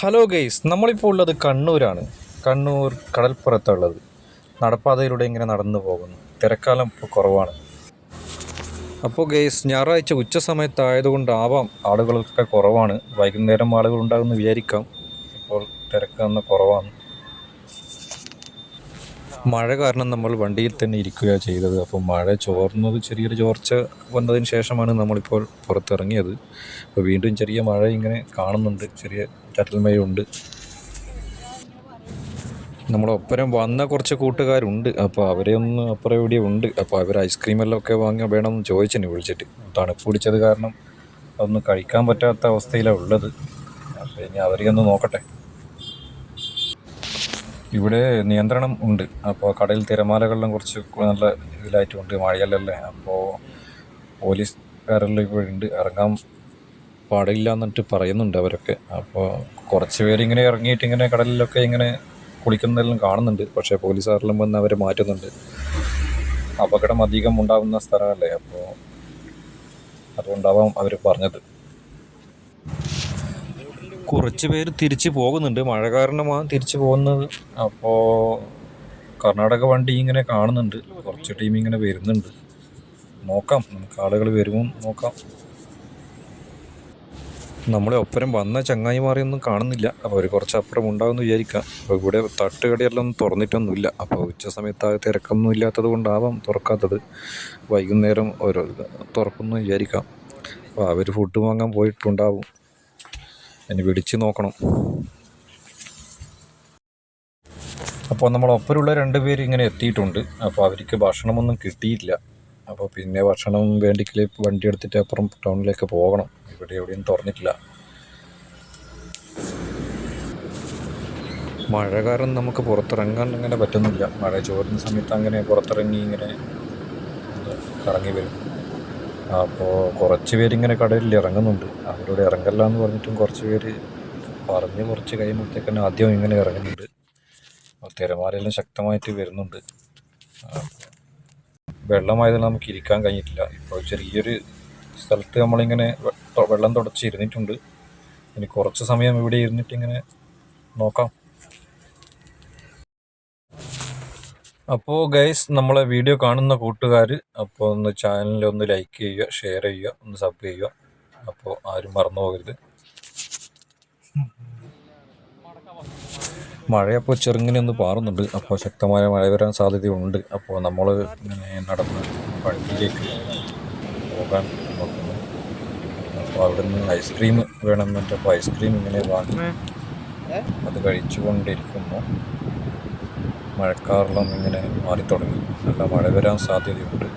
Hello guys നമ്മളിപ്പോൾ ഉള്ളത് കണ്ണൂരാണ്. കണ്ണൂർ കടൽപ്പുറത്തുള്ളത്. നടപ്പാതയിലൂടെ ഇങ്ങനെ നടന്നു പോകുന്നു. തിരക്കാലം ഇപ്പോൾ കുറവാണ്. അപ്പോൾ ഗെയ്സ് ഞായറാഴ്ച ഉച്ച സമയത്തായതുകൊണ്ടാവാം ആളുകളൊക്കെ കുറവാണ്. വൈകുന്നേരം ആളുകൾ ഉണ്ടാകുമെന്ന് വിചാരിക്കാം. ഇപ്പോൾ തിരക്ക് കുറവാണ്. മഴ കാരണം നമ്മൾ വണ്ടിയിൽ തന്നെ ഇരിക്കുകയാണ് ചെയ്തത്. അപ്പോൾ മഴ ചോർന്നത് ചെറിയൊരു ചോർച്ച വന്നതിന് ശേഷമാണ് നമ്മളിപ്പോൾ പുറത്തിറങ്ങിയത്. അപ്പോൾ വീണ്ടും ചെറിയ മഴ ഇങ്ങനെ കാണുന്നുണ്ട്. ചെറിയ ചട്ടൽമയുണ്ട് നമ്മളൊപ്പരം വന്ന കുറച്ച് കൂട്ടുകാരുണ്ട്. അപ്പോൾ അവരെ ഒന്ന് അപ്പുറം ഇവിടെ ഉണ്ട്. അപ്പോൾ അവർ ഐസ്ക്രീം എല്ലാം ഒക്കെ വാങ്ങി വേണമെന്ന് ചോദിച്ചെന്നെ വിളിച്ചിട്ട്. തണുപ്പ് പിടിച്ചത് കാരണം അതൊന്നും കഴിക്കാൻ പറ്റാത്ത അവസ്ഥയിലാണ് ഉള്ളത്. അപ്പോൾ ഇനി അവരെയൊന്ന് നോക്കട്ടെ. ഇവിടെ നിയന്ത്രണം ഉണ്ട്. അപ്പോൾ കടയിൽ തിരമാലകളിലും കുറച്ച് നല്ല ഇതിലായിട്ടുണ്ട് മഴയല്ലല്ലേ? അപ്പോൾ പോലീസുകാരെല്ലാം ഇവിടെ ഉണ്ട്. ഇറങ്ങാൻ പാടില്ല എന്നിട്ട് പറയുന്നുണ്ട് അവരൊക്കെ. അപ്പോൾ കുറച്ച് പേരിങ്ങനെ ഇറങ്ങിയിട്ട് ഇങ്ങനെ കടലിലൊക്കെ ഇങ്ങനെ കുളിക്കുന്നതെല്ലാം കാണുന്നുണ്ട്. പക്ഷേ പോലീസുകാരെല്ലാം വന്ന് അവരെ മാറ്റുന്നുണ്ട്. അപകടം അധികം ഉണ്ടാകുന്ന സ്ഥലമല്ലേ? അപ്പോൾ അതുകൊണ്ടാവാം അവർ പറഞ്ഞത്. കുറച്ച് പേര് തിരിച്ച് പോകുന്നുണ്ട്. മഴ കാരണമാണ് തിരിച്ച് പോകുന്നത്. അപ്പോൾ കർണാടക വണ്ടി ഇങ്ങനെ കാണുന്നുണ്ട്. കുറച്ച് ടീം ഇങ്ങനെ വരുന്നുണ്ട്. നോക്കാം. നമുക്ക് ആളുകൾ വരുമോ നോക്കാം. നമ്മളെ ഒപ്പരം വന്ന ചങ്ങായിമാരെയൊന്നും കാണുന്നില്ല. അപ്പോൾ അവർ കുറച്ച് അപ്പുറം ഉണ്ടാകുമെന്ന് വിചാരിക്കാം. അപ്പോൾ ഇവിടെ തട്ടുകടയെല്ലാം തുറന്നിട്ടൊന്നുമില്ല. അപ്പോൾ ഉച്ച സമയത്ത് ആ തിരക്കൊന്നും ഇല്ലാത്തത് കൊണ്ടാവാം തുറക്കാത്തത്. വൈകുന്നേരം ഓരോ തുറക്കുന്നു വിചാരിക്കാം. അപ്പോൾ അവർ ഫുഡ് വാങ്ങാൻ പോയിട്ടുണ്ടാവും. ഇനി വിളിച്ച് നോക്കണം. അപ്പോൾ നമ്മൾ ഒപ്പരുള്ള രണ്ട് പേര് ഇങ്ങനെ എത്തിയിട്ടുണ്ട്. അപ്പോൾ അവർക്ക് ഭക്ഷണമൊന്നും കിട്ടിയില്ല. അപ്പോൾ പിന്നെ ഭക്ഷണം വേണ്ടിക്കൽ വണ്ടി എടുത്തിട്ട് അപ്പുറം ടൗണിലേക്ക് പോകണം. ഇവിടെ എവിടെയും തുറന്നിട്ടില്ല. മഴ കാരണം നമുക്ക് പുറത്തിറങ്ങാൻ അങ്ങനെ പറ്റുന്നില്ല. മഴ ചോരുന്ന സമയത്ത് അങ്ങനെ പുറത്തിറങ്ങി ഇങ്ങനെ കറങ്ങി വരും. അപ്പോൾ കുറച്ച് പേരിങ്ങനെ കടലിൽ ഇറങ്ങുന്നുണ്ട്. അവരോട് ഇറങ്ങല്ല എന്ന് പറഞ്ഞിട്ടും കുറച്ച് പേര് പറഞ്ഞ് കുറച്ച് കഴിയുമ്പോഴത്തേക്ക് തന്നെ ആദ്യം ഇങ്ങനെ ഇറങ്ങുന്നുണ്ട്. തിരമാലയെല്ലാം ശക്തമായിട്ട് വരുന്നുണ്ട്. വെള്ളമായതിൽ നമുക്ക് ഇരിക്കാൻ കഴിഞ്ഞിട്ടില്ല. ഇപ്പോൾ ചെറിയൊരു സ്ഥലത്ത് നമ്മളിങ്ങനെ വെള്ളം തുടച്ച് ഇരുന്നിട്ടുണ്ട് ഇനി കുറച്ച് സമയം ഇവിടെ ഇരുന്നിട്ടിങ്ങനെ നോക്കാം. അപ്പോൾ ഗൈസ് നമ്മളെ വീഡിയോ കാണുന്ന കൂട്ടുകാർ അപ്പോൾ ഒന്ന് ചാനലിൽ ഒന്ന് ലൈക്ക് ചെയ്യുക ഷെയർ ചെയ്യുക ഒന്ന് സബ് ചെയ്യുക. അപ്പോൾ ആരും മറന്നു പോകരുത്. മഴയപ്പോൾ ചെറുങ്ങനെ ഒന്ന് പാറുന്നുണ്ട്. അപ്പോൾ ശക്തമായ മഴ വരാൻ സാധ്യതയുണ്ട്. അപ്പോൾ നമ്മൾ ഇങ്ങനെ നടന്ന് വണ്ടിയിലേക്ക് പോകാൻ നോക്കുന്നു. അപ്പോൾ അവിടെ നിന്ന് ഐസ്ക്രീം വേണമെന്ന് അപ്പോൾ ഐസ്ക്രീം ഇങ്ങനെ വാങ്ങി അത് കഴിച്ചുകൊണ്ടിരിക്കുന്നു. മഴക്കാറെല്ലാം ഇങ്ങനെ മാറിത്തുടങ്ങി. നല്ല മഴ വരാൻ സാധ്യതയുണ്ട്.